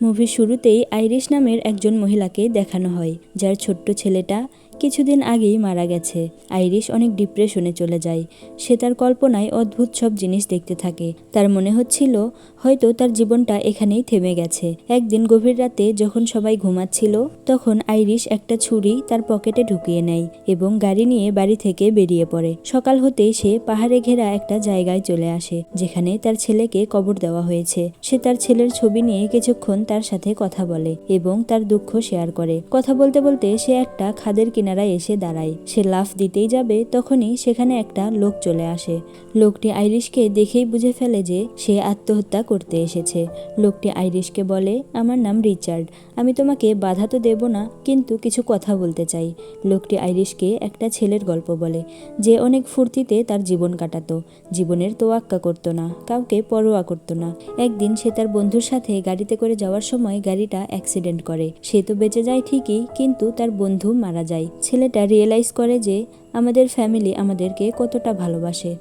মুভির শুরুতেই আইরিশ নামের একজন মহিলাকে দেখানো হয় যার ছোট্ট ছেলেটা কিছুদিন আগেই মারা গেছে। আইরিশ অনেক ডিপ্রেশনে চলে যায়। সে তার কল্পনায় অদ্ভুত সব জিনিস দেখতে থাকে। তার মনে হচ্ছিল, হয়তো তার জীবনটা এখানেই থেমে গেছে। একদিন গভীর রাতে যখন সবাই ঘুমাচ্ছিল, তখন আইরিশ একটা ছুরি তার পকেটে ঢুকিয়ে নেয় এবং গাড়ি নিয়ে বাড়ি থেকে বেরিয়ে পড়ে। সকাল হতেই সে পাহাড়ে ঘেরা একটা জায়গায় চলে আসে, যেখানে তার ছেলেকে কবর দেওয়া হয়েছে। সে তার ছেলের ছবি নিয়ে কিছুক্ষণ তার সাথে কথা বলে এবং তার দুঃখ শেয়ার করে। কথা বলতে বলতে সে একটা খাদের কিনারায় এসে দাঁড়ায়। সে লাফ দিতেই যাবে, তখনই সেখানে একটা লোক চলে আসে। লোকটি আইরিশকে দেখেই বুঝে ফেলে যে সে আত্মহত্যা করতে এসেছে। লোকটি আইরিশকে বলে, আমার নাম রিচার্ড। আমি তোমাকে বাধা তো দেব না, কিন্তু কিছু কথা বলতে চাই। লোকটি আইরিশকে একটা ছেলের গল্প বলে, যে অনেক ফুর্তিতে তার জীবন কাটাতো। জীবনের তোয়াক্কা করতো না, কাউকে পরোয়া করতো না। একদিন সে তার বন্ধুর সাথে গাড়িতে করে যাওয়ার সময় গাড়িটা অ্যাক্সিডেন্ট করে। সে তো বেঁচে যায় ঠিকই, কিন্তু তার বন্ধু মারা যায়। ছেলেটা রিয়েলাইজ করে যে আমাদের ফ্যামিলি আমাদেরকে কতটা ভালোবাসে।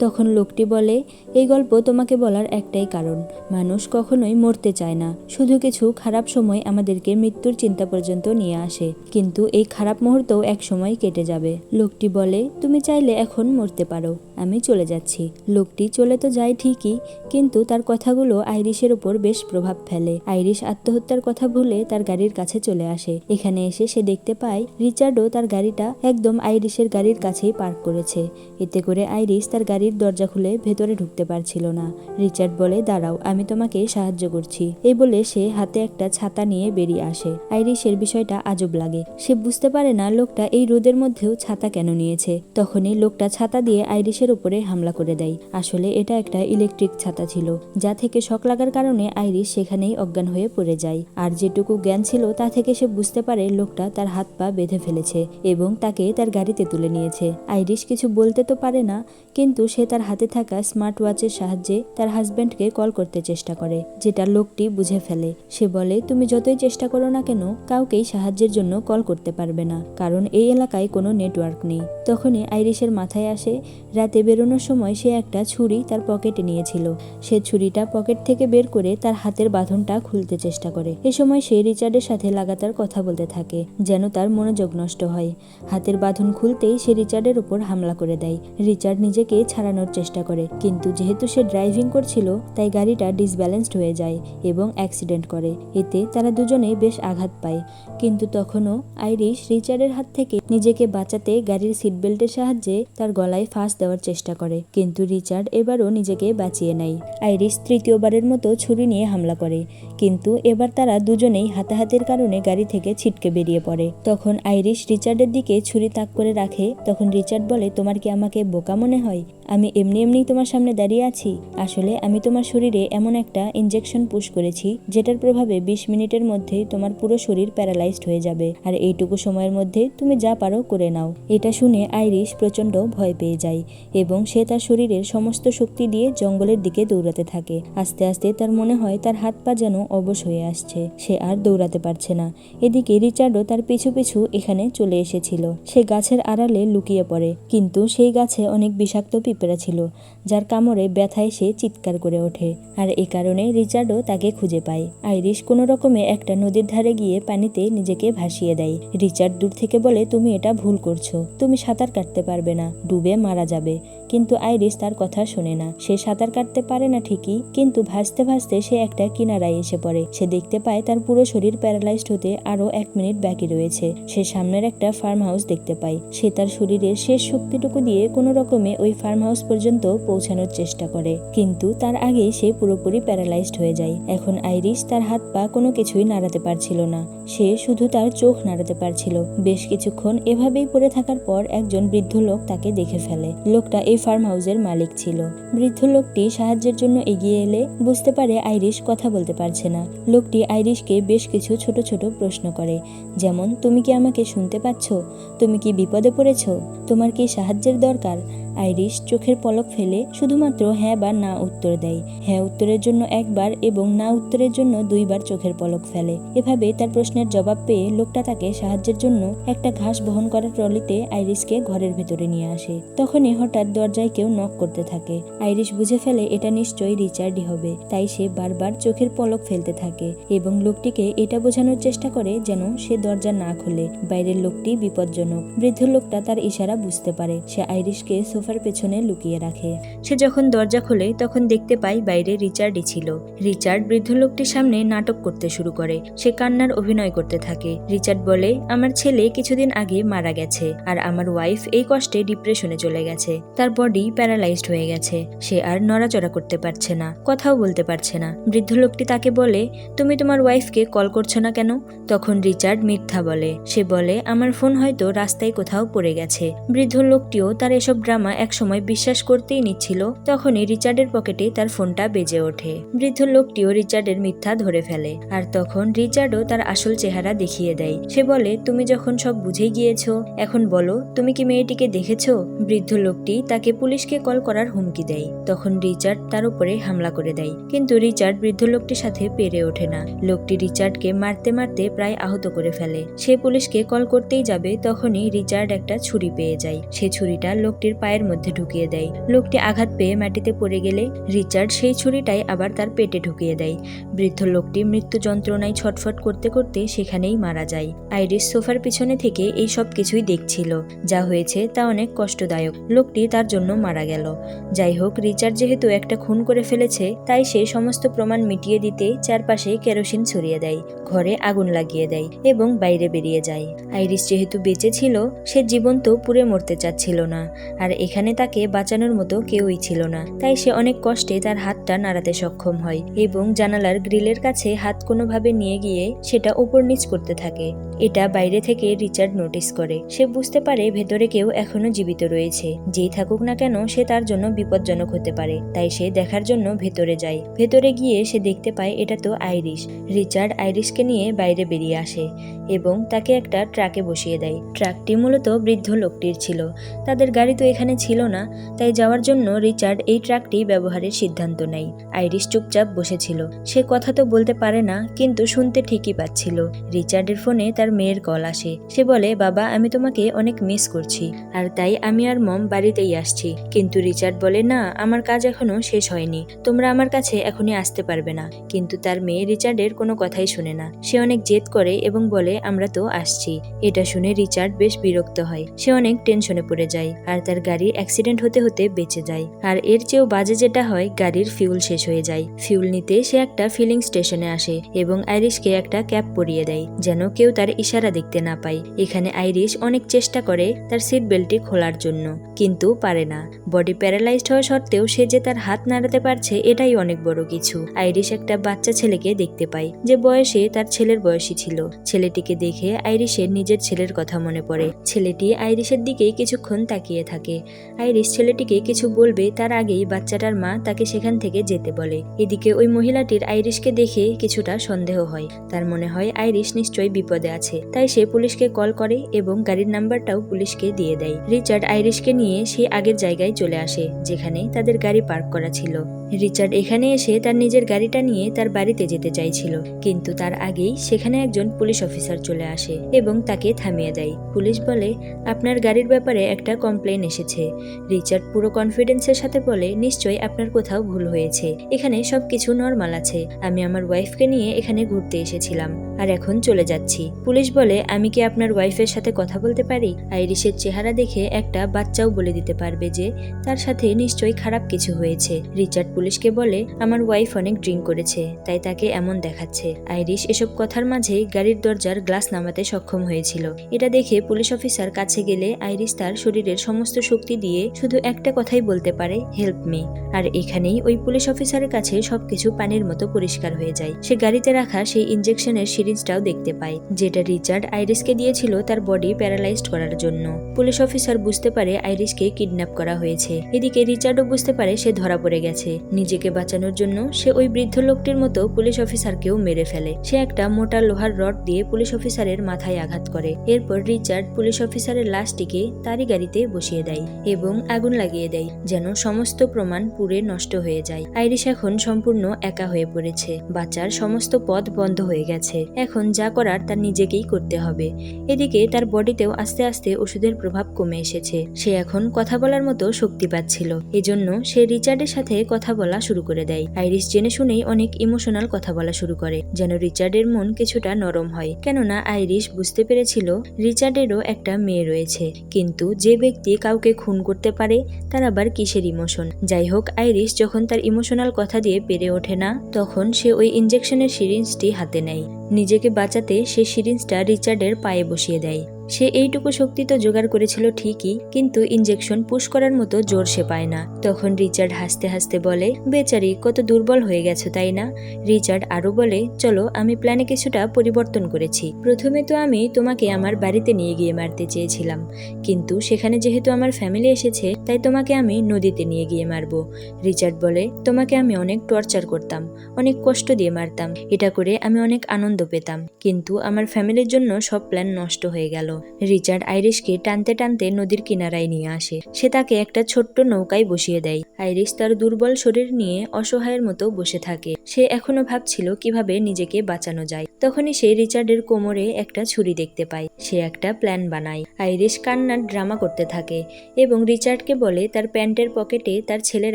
তখন লোকটি বলে, এই গল্প তোমাকে বলার একটাই কারণ। মানুষ কখনোই মরতে চায় না। শুধু কিছু খারাপ সময় আমাদেরকে মৃত্যুর চিন্তা পর্যন্ত নিয়ে আসে। কিন্তু এই খারাপ মুহূর্তও এক সময় কেটে যাবে। লোকটি বলে, তুমি চাইলে এখন মরতে পারো। আমি চলে যাচ্ছি। লোকটি চলে তো যায় ঠিকই, কিন্তু তার কথাগুলো আইরিশের উপর বেশ প্রভাব ফেলে। আইরিশ আত্মহত্যার কথা ভুলে তার গাড়ির কাছে চলে আসে। এখানে এসে সে দেখতে পায়, রিচার্ডও তার গাড়িটা একদম আইরিশের গাড়ির কাছেই পার্ক করেছে। এতে করে আইরিশ তার গাড়ির দরজা খুলে ভেতরে ঢুকতে পারছিল না। রিচার্ড বলে, দাঁড়াও, আমি তোমাকে সাহায্য করছি। এই বলে সে হাতে একটা ছাতা নিয়ে বেরিয়ে আসে। আইরিশের বিষয়টা আজব লাগে। সে বুঝতে পারে না লোকটা এই রোদের মধ্যেও ছাতা কেন নিয়েছে। তখনই লোকটা ছাতা দিয়ে আইরিশের উপরে হামলা করে দেয়। আসলে এটা একটা ইলেকট্রিক ছাতা ছিল, যা থেকে শক লাগার কারণে আইরিশ সেখানেই অজ্ঞান হয়ে পড়ে যায়। আর যেটুকু জ্ঞান ছিল, তা থেকে সে বুঝতে পারে লোকটা তার হাত পা বেঁধে ফেলেছে এবং তাকে তার গাড়িতে তুলে নিয়েছে। আইরিশ কিছু বলতে তো পারে না, কিন্তু সে তার হাতে থাকা স্মার্ট ওয়াচের সাহায্যে তার হাজব্যান্ডকে কল করতে চেষ্টা করে, যেটা লোকটি বুঝে ফেলে। সে বলে, তুমি যতই চেষ্টা করো না কেন, কাউকেই সাহায্যের জন্য কল করতে পারবে না, কারণ এই এলাকায় কোনো নেটওয়ার্ক নেই। তখনই আইরিশের মাথায় আসে, রাতে বেরোনোর সময় সে একটা ছুরি তার পকেটে নিয়েছিল। সে ছুরিটা পকেট থেকে বের করে তার হাতের বাঁধনটা খুলতে চেষ্টা করে। এ সময় সে রিচার্ডের সাথে লাগাতার কথা বলতে থাকে, যেন তার মনোযোগ নষ্ট হয়। হাতের বাঁধন খুলতেই সে রিচার্ডের উপর হামলা করে দেয়। রিচার্ড নিজেকে ছাড়ানোর চেষ্টা করে। কিন্তু যেহেতু সে ড্রাইভিং করছিল, তাই গাড়িটা ডিসব্যালেন্সড হয়ে যায় এবং অ্যাক্সিডেন্ট করে। এতে তারা দুজনেই বেশ আঘাত পায়। কিন্তু তখনও আইরিশ রিচার্ডের হাত থেকে নিজেকে বাঁচাতে গাড়ির সিট বেল্টের সাহায্যে তার গলায় ফাঁস দেওয়ার চেষ্টা করে। কিন্তু রিচার্ড এবারও নিজেকে বাঁচিয়ে নেয়। আইরিশ তৃতীয়বারের মতো ছুরি নিয়ে হামলা করে। কিন্তু এবার তারা দুজনেই হাতাহাতির কারণে গাড়ি থেকে ছিটকে বেরিয়ে পড়ে। তখন আইরিশ রিচার্ডের দিকে ছুরি তাক করে রাখে। তখন রিচার্ড বলে, তোমার কি আমাকে বোকা মনে হয়? আমি এমনি এমনি তোমার সামনে দাঁড়িয়ে আছি। আসলে আমি তোমার শরীরে এমন একটা ইনজেকশন পুশ করেছি, যেটার প্রভাবে বিশ মিনিটের মধ্যেই তোমার পুরো শরীর প্যারালাইজড হয়ে যাবে। আর এইটুকু সময়ের মধ্যে তুমি যা পারো করে নাও। এটা শুনে আইরিশ প্রচণ্ড ভয় পেয়ে যায় এবং সে তার শরীরের সমস্ত শক্তি দিয়ে জঙ্গলের দিকে দৌড়াতে থাকে। আস্তে আস্তে তার মনে হয় তার হাত পা যেন অবশ হয়ে আসছে। সে আর দৌড়াতে পারছে না। এদিকে রিচার্ডও তার পিছু পিছু এখানে চলে এসেছিল। সে গাছের আড়ালে লুকিয়ে পড়ে। কিন্তু সেই গাছে অনেক বিষাক্ত পিঁপড়া ছিল যার কামড়ে ব্যথায় সে চিৎকার করে ওঠে। আর এ কারণে রিচার্ডও তাকে খুঁজে পায়। আইরিশ কোনো রকমে একটা নদীর ধারে গিয়ে পানিতে নিজেকে ভাসিয়ে দেয়। রিচার্ড দূর থেকে বলে, তুমি এটা ভুল করছ। তুমি সাঁতার কাটতে পারবে না। ডুবে মারা যাবে। কিন্তু আইরিশ তার কথা শোনে না। সে সাঁতার কাটতে পারে না ঠিকই, কিন্তু ভাসতে ভাসতে সে একটা কিনারায় এসে পড়ে। সে দেখতে পায় তার পুরো শরীর প্যারালাইজড হতে আরও এক মিনিট বাকি রয়েছে। সে সামনের একটা ফার্ম হাউস দেখতে পায়। সে তার শরীরের শেষ শক্তিটুকু দিয়ে কোনো রকমে ওই ফার্ম হাউস পর্যন্ত পৌঁছানোর চেষ্টা করে। কিন্তু তার আগেই সে পুরোপুরি প্যারালাইজড হয়ে যায়। এখন আইরিশ তার হাত পা কোনো কিছুই নাড়াতে পারছিল না। সে শুধু তার চোখ নাড়াতে পারছিল। বেশ কিছুক্ষণ এভাবেই পড়ে থাকার পর একজন বৃদ্ধ লোক তাকে দেখে ফেলে। লোকটা এই ফার্ম হাউসের মালিক ছিল। বৃদ্ধ লোকটি সাহায্যের জন্য এগিয়ে এলে বুঝতে পারে আইরিশ কথা বলতে পারছে না। লোকটি আইরিশকে বেশ কিছু ছোট ছোট প্রশ্ন করে। যেমন, তুমি কি আমাকে শুনতে পাচ্ছ? তুমি কি বিপদে পড়েছ? তোমার কি সাহায্যের দরকার? আইরিশ চোখের পলক ফেলে শুধুমাত্র হ্যাঁ বা না উত্তর দেয়। হ্যাঁ উত্তরের জন্য একবার এবং না উত্তরের জন্য দুইবার চোখের পলক ফেলে। এভাবে তার প্রশ্নের জবাব পেয়ে লোকটা তাকে সাহায্যের জন্য একটা ঘাস বহন করা ট্রলিতে আইরিশকে ঘরের ভেতরে নিয়ে আসে। তখনই হঠাৎ দরজায় কেউ নক করতে থাকে। আইরিশ বুঝে ফেলে এটা নিশ্চয়ই রিচার্ডই হবে, তাই সে বারবার চোখের পলক ফেলতে থাকে এবং লোকটিকে এটা বোঝানোর চেষ্টা করে যেন সে দরজা না খুলে। বাইরের লোকটি বিপজ্জনক। বৃদ্ধ লোকটা তার ইশারা বুঝতে পারে। সে আইরিশকে সোফার পেছনে লুকিয়ে রাখে। সে যখন দরজা খোলে, তখন দেখতে পায় বাইরে রিচার্ডই ছিল। রিচার্ড বৃদ্ধ লোকটির সামনে নাটক করতে শুরু করে। সে কান্নার অভিনয় করতে থাকে। রিচার্ড বলে, আমার ছেলে কিছুদিন আগে মারা গেছে, আর আমার ওয়াইফ এই কষ্টে ডিপ্রেশনে চলে গেছে। তার বডি প্যারালাইজড হয়ে গেছে। সে আর নড়াচড়া করতে পারছে না, কথাও বলতে পারছে না। বৃদ্ধ লোকটি তাকে বলে, তুমি তোমার ওয়াইফকে কল করছ না কেন? তখন রিচার্ড মিথ্যা বলে। সে বলে, আমার ফোন হয়তো রাস্তায় কোথাও পড়ে গেছে। বৃদ্ধ লোকটিও তার এসব ড্রামা একসময় বিশ্বাস করতেই নিচ্ছিল, তখনই রিচার্ডের পকেটে তার ফোনটা বেজে ওঠে। বৃদ্ধ লোকটিও রিচার্ডের মিথ্যা ধরে ফেলে, আর তখন রিচার্ডও তার আসল চেহারা দেখিয়ে দেয়। সে বলে, তুমি যখন সব বুঝে গিয়েছো, এখন বলো, তুমি কি মেয়েটিকে দেখেছ? বৃদ্ধ লোকটি তাকে পুলিশকে কল করার হুমকি দেয়। তখন রিচার্ড তার উপরে হামলা করে দেয়। কিন্তু রিচার্ড বৃদ্ধ লোকটির সাথে পেরে ওঠে না। লোকটি রিচার্ডকে মারতে মারতে প্রায় আহত করে ফেলে। সে পুলিশকে কল করতেই যাবে, তখনই রিচার্ড একটা ছুরি পেয়ে যায়। সে ছুরিটা লোকটির পায়ের মধ্যে ঢুকিয়ে দেয়। লোকটি আঘাত পেয়ে মাটিতে পড়ে গেলে রিচার্ড সেই ছুরিটাই আবার তার পেটে ঢুকিয়ে দেয়। বৃদ্ধ লোকটি মৃত্যু যন্ত্রণায় ছটফট করতে করতে সেখানেই মারা যায়। আইরিস সোফার পিছনে থেকে এই সব কিছুই দেখছিল। যা হয়েছে তা অনেক কষ্টদায়ক। লোকটি তার জন্য মারা গেল। যাই হোক, রিচার্ড যেহেতু একটা খুন করে ফেলেছে, তাই সে সমস্ত প্রমাণ মিটিয়ে দিতে চারপাশে কেরোসিন ছড়িয়ে দেয়, ঘরে আগুন লাগিয়ে দেয় এবং বাইরে বেরিয়ে যায়। আইরিস যেহেতু বেঁচে ছিল, সে জীবন্ত পুড়ে মরতে চাচ্ছিল না। আর এখানে তাকে বাঁচানোর মতো কেউই ছিল না। তাই সে অনেক কষ্টে তার হাতটা নাড়াতে সক্ষম হয় এবং জানালার গ্রিলের কাছে হাত কোনোভাবে নিয়ে গিয়ে সেটা উপর নিচ করতে থাকে। এটা বাইরে থেকে রিচার্ড নোটিস করে। সে বুঝতে পারে ভেতরে কেউ এখনও জীবিত রয়েছে। যেই থাকুক না কেন সে তার জন্য বিপজ্জনক হতে পারে। তাই সে দেখার জন্য ভেতরে যায়। ভেতরে গিয়ে সে দেখতে পায় এটা তো আইরিশ। রিচার্ড আইরিশকে নিয়ে বাইরে বেরিয়ে আসে এবং তাকে একটা ট্রাকে বসিয়ে দেয়। ট্রাকটি মূলত বৃদ্ধ লোকটির ছিল। তাদের গাড়ি তো এখানে ছিল না, তাই যাওয়ার জন্য রিচার্ড এই ট্রাকটি ব্যবহারের সিদ্ধান্ত নেয়। আইরিশ চুপচাপ বসেছিল। সে কথা তো বলতে পারে না, কিন্তু শুনতে ঠিকই পাচ্ছিল। রিচার্ডের ফোনে তার মেয়ের কল আসে। সে বলে, বাবা, আমি তোমাকে অনেক মিস করছি, আর তাই আমি আর মম বাড়িতেই আসছি। কিন্তু রিচার্ড বলে, না, আমার কাজ এখনও শেষ হয়নি। তোমরা আমার কাছে এখনই আসতে পারবে না। কিন্তু তার মেয়ে রিচার্ডের কোনো কথাই শুনে না। সে অনেক জেদ করে এবং বলে, আমরা তো আসছি। এটা শুনে রিচার্ড বেশ বিরক্ত হয়। সে অনেক টেনশনে পড়ে যায়, আর তার গাড়ির অ্যাক্সিডেন্ট হতে হতে বেঁচে যায়। আর এর চেয়েও বাজে যেটা হয়, গাড়ির ফিউল শেষ হয়ে যায়। ফিউল নিতে সে একটা ফিলিং স্টেশনে আসে এবং আইরিশকে একটা ক্যাপ পরিয়ে দেয়, যেন কেউ তার ইশারা দেখতে না পায়। এখানে আইরিশ অনেক চেষ্টা করে তার সিট বেল্টটি খোলার জন্য, কিন্তু পারে না। বডি প্যারালাইজড হওয়া সত্ত্বেও সে যে তার হাত নাড়াতে পারছে, এটাই অনেক বড় কিছু। আইরিশ একটা বাচ্চা ছেলেকে দেখতে পায়, যে বয়সে তার ছেলের বয়সী ছিল। ছেলেটিকে দেখে আইরিশের নিজের ছেলের কথা মনে পড়ে। ছেলেটি আইরিশের দিকেই কিছুক্ষণ তাকিয়ে থাকে। আইরিশ ছেলেটিকে কিছু বলবে তার আগেই বাচ্চাটার মা তাকে সেখান থেকে যেতে বলে। এদিকে ওই মহিলাটির আইরিশকে দেখে কিছুটা সন্দেহ হয়। তার মনে হয় আইরিশ নিশ্চয়ই বিপদে আছে। তাই সে পুলিশকে কল করে এবং গাড়ির নাম্বারটাও পুলিশকে দিয়ে দেয়। রিচার্ড আইরিশকে নিয়ে সে আগের জায়গায় চলে আসে, যেখানে তাদের গাড়ি পার্ক করা ছিল। রিচার্ড এখানে এসে তার নিজের গাড়িটা নিয়ে তার বাড়িতে যেতে চাইছিল, কিন্তু তার আগেই সেখানে একজন পুলিশ অফিসার চলে আসে এবং তাকে থামিয়ে দেয়। পুলিশ বলে, আপনার গাড়ির ব্যাপারে একটা কমপ্লেন এসেছে। রিচার্ড পুরো কনফিডেন্সের সাথে বলে, নিশ্চয়ই আপনার কোথাও ভুল হয়েছে। এখানে সবকিছু নর্মাল আছে। আমি আমার ওয়াইফকে নিয়ে এখানে ঘুরতে এসেছিলাম, আর এখন চলে যাচ্ছি। পুলিশ বলে, আমি কি আপনার ওয়াইফের সাথে কথা বলতে পারি? আইরিশের চেহারা দেখে একটা বাচ্চাও বলে দিতে পারবে যে, তার সাথে নিশ্চয়ই খারাপ কিছু হয়েছে। রিচার্ড পুলিশকে বলে, আমার ওয়াইফ অনেক ড্রিঙ্ক করেছে, তাই তাকে এমন দেখাচ্ছে। আইরিশ এসব কথার মাঝেই গাড়ির দরজার গ্লাস নামাতে সক্ষম হয়েছিল। এটা দেখে পুলিশ অফিসার কাছে গেলে আইরিশ তার শরীরের সমস্ত শক্তি দিয়ে শুধু একটা কথাই বলতে পারে হেল্প মি আর এখানেই ওই পুলিশ অফিসারের কাছে সবকিছু পানির মতো পরিষ্কার হয়ে যায়। সে গাড়িতে রাখা সেই ইঞ্জেকশনের সিরিঞ্জটাও দেখতে পায়, যেটা রিচার্ড আইরিশকে দিয়েছিল তার বডি প্যারালাইজড করার জন্য। পুলিশ অফিসার বুঝতে পারে আইরিশকে কিডন্যাপ করা হয়েছে। এদিকে রিচার্ডও বুঝতে পারে সে ধরা পড়ে গেছে। নিজেকে বাঁচানোর জন্য সে ওই বৃদ্ধ লোকটির মতো পুলিশ অফিসারকেও মেরে ফেলে। সে একটা মোটা লোহার রড দিয়ে পুলিশ অফিসারের মাথায় আঘাত করে। এরপর রিচার্ড পুলিশ অফিসারের লাশটিকে তারই গাড়িতে বসিয়ে দেয় এবং আগুন লাগিয়ে দেয়, যেন সমস্ত প্রমাণ পুড়ে নষ্ট হয়ে যায়। আইরিশ এখন সম্পূর্ণ একা হয়ে পড়েছে। বাচ্চার সমস্ত পথ বন্ধ হয়ে গেছে। এখন যা করার তার নিজেকেই করতে হবে। এদিকে তার বডিতেও আস্তে আস্তে ওষুধের প্রভাব কমে এসেছে। সে এখন কথা বলার মতো শক্তি পাচ্ছিল। এজন্য সে রিচার্ডের সাথে কথা বলা শুরু করে দেয়। আইরিশ জেনে শুনেই অনেক ইমোশনাল কথা বলা শুরু করে, যেন রিচার্ডের মন কিছুটা নরম হয়। কেননা আইরিশ বুঝতে পেরেছিল রিচার্ডেরও একটা মেয়ে রয়েছে। কিন্তু যে ব্যক্তি কাউকে খুন করতে পারে, তার আবার কিসের ইমোশন? যাই হোক আইরিশ যখন তার ইমোশনাল কথা দিয়ে পেরে ওঠে না, তখন সে ওই ইঞ্জেকশনের সিরিঞ্জটি হাতে নেয়। নিজেকে বাঁচাতে সে সিরিঞ্জটা রিচার্ডের পায়ে বসিয়ে দেয়। সে এইটুকু শক্তি তো জোগাড় করেছিল ঠিকই, কিন্তু ইঞ্জেকশন পুশ করার মতো জোর সে পায় না। তখন রিচার্ড হাসতে হাসতে বলে, বেচারি, কত দুর্বল হয়ে গেছো, তাই না? রিচার্ড আরও বলে, চলো, আমি প্ল্যানে কিছুটা পরিবর্তন করেছি। প্রথমে তো আমি তোমাকে আমার বাড়িতে নিয়ে গিয়ে মারতে চেয়েছিলাম, কিন্তু সেখানে যেহেতু আমার ফ্যামিলি এসেছে, তাই তোমাকে আমি নদীতে নিয়ে গিয়ে মারবো। রিচার্ড বলে, তোমাকে আমি অনেক টর্চার করতাম, অনেক কষ্ট দিয়ে মারতাম। এটা করে আমি অনেক আনন্দ পেতাম, কিন্তু আমার ফ্যামিলির জন্য সব প্ল্যান নষ্ট হয়ে গেল। রিচার্ড আইরিশকে টানতে টানতে নদীর কিনারায় নিয়ে আসে। সে তাকে একটা ছোট্ট নৌকায় বসিয়ে দেয়। আইরিশ তার দুর্বল শরীর নিয়ে অসহায়ের মতো বসে থাকে। সে এখনও ভাবছিল কীভাবে নিজেকে বাঁচানো যায়। তখনই সে রিচার্ডের কোমরে একটা ছুরি দেখতে পায়। সে একটা প্ল্যান বানায়। আইরিশ কান্নার ড্রামা করতে থাকে এবং রিচার্ডকে বলে তার প্যান্টের পকেটে তার ছেলের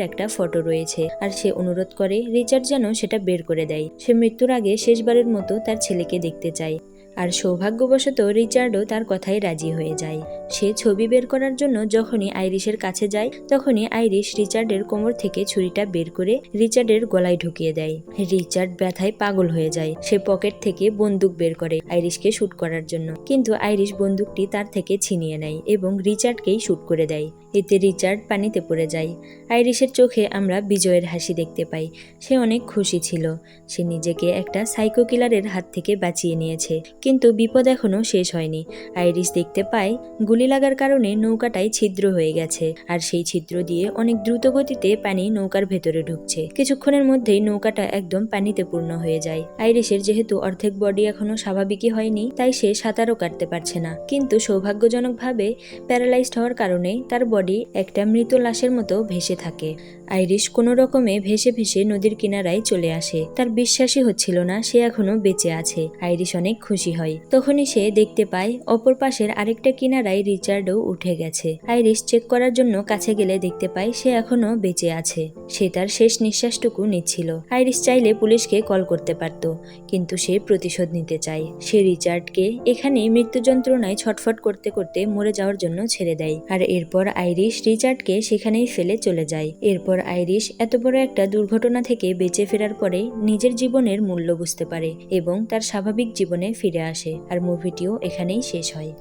একটা ফটো রয়েছে। আর সে অনুরোধ করে রিচার্ড যেন সেটা বের করে দেয়। সে মৃত্যুর আগে শেষবারের মতো তার ছেলেকে দেখতে চায়। আর সৌভাগ্যবশত রিচার্ডও তার কথায় রাজি হয়ে যায়। সে ছবি বের করার জন্য যখনই আইরিশের কাছে যায়, তখনই আইরিশ রিচার্ডের কোমর থেকে ছুরিটা বের করে রিচার্ডের গলায় ঢুকিয়ে দেয়। রিচার্ড ব্যথায় পাগল হয়ে যায়। সে পকেট থেকে বন্দুক বের করে আইরিশকে শ্যুট করার জন্য। কিন্তু আইরিশ বন্দুকটি তার থেকে ছিনিয়ে নেয় এবং রিচার্ডকেই শ্যুট করে দেয়। এতে রিচার্ড পানিতে পড়ে যায়। আইরিশের চোখে আমরা বিজয়ের হাসি দেখতে পাই। সে অনেক খুশি ছিল। সে নিজেকে একটা সাইকো কিলারের হাত থেকে বাঁচিয়ে নিয়েছে। কিন্তু বিপদ এখনও শেষ হয়নি। আইরিশ দেখতে পায়, গুলি লাগার কারণে নৌকাটায় ছিদ্র হয়ে গেছে। আর সেই ছিদ্র দিয়ে অনেক দ্রুত গতিতে পানি নৌকার ভেতরে ঢুকছে। কিছুক্ষণের মধ্যেই নৌকাটা একদম পানিতে পূর্ণ হয়ে যায়। আইরিশের যেহেতু অর্ধেক বডি এখনও স্বাভাবিকই হয়নি, তাই সে সাঁতারও কাটতে পারছে না। কিন্তু সৌভাগ্যজনকভাবে প্যারালাইজড হওয়ার কারণে তার বডি একটা মৃত লাশের মতো ভেসে থাকে। আইরিশ কোনো রকমে ভেসে ভেসে নদীর কিনারায় চলে আসে। তার বিশ্বাসই হচ্ছিল না সে এখনও বেঁচে আছে। আইরিশ অনেক খুশি হয়। তখনই সে দেখতে পায়, অপর পাশের আরেকটা কিনারায় রিচার্ডও উঠে গেছে। আইরিশ চেক করার জন্য কাছে গেলে দেখতে পায় সে এখনও বেঁচে আছে। সে তার শেষ নিঃশ্বাসটুকু নিচ্ছিল। আইরিশ চাইলে পুলিশকে কল করতে পারত, কিন্তু সে প্রতিশোধ নিতে চায়। সে রিচার্ডকে এখানে মৃত্যু যন্ত্রণায় ছটফট করতে করতে মরে যাওয়ার জন্য ছেড়ে দেয়। আর এরপর আইরিশ রিচার্ডকে সেখানেই ফেলে চলে যায়। এরপর আইরিশ এত বড় একটা দুর্ঘটনা থেকে বেঁচে ফেরার পরে নিজের জীবনের মূল্য বুঝতে পারে এবং তার স্বাভাবিক জীবনে ফিরে আসে, আর মুভিটিও এখানেই শেষ হয়।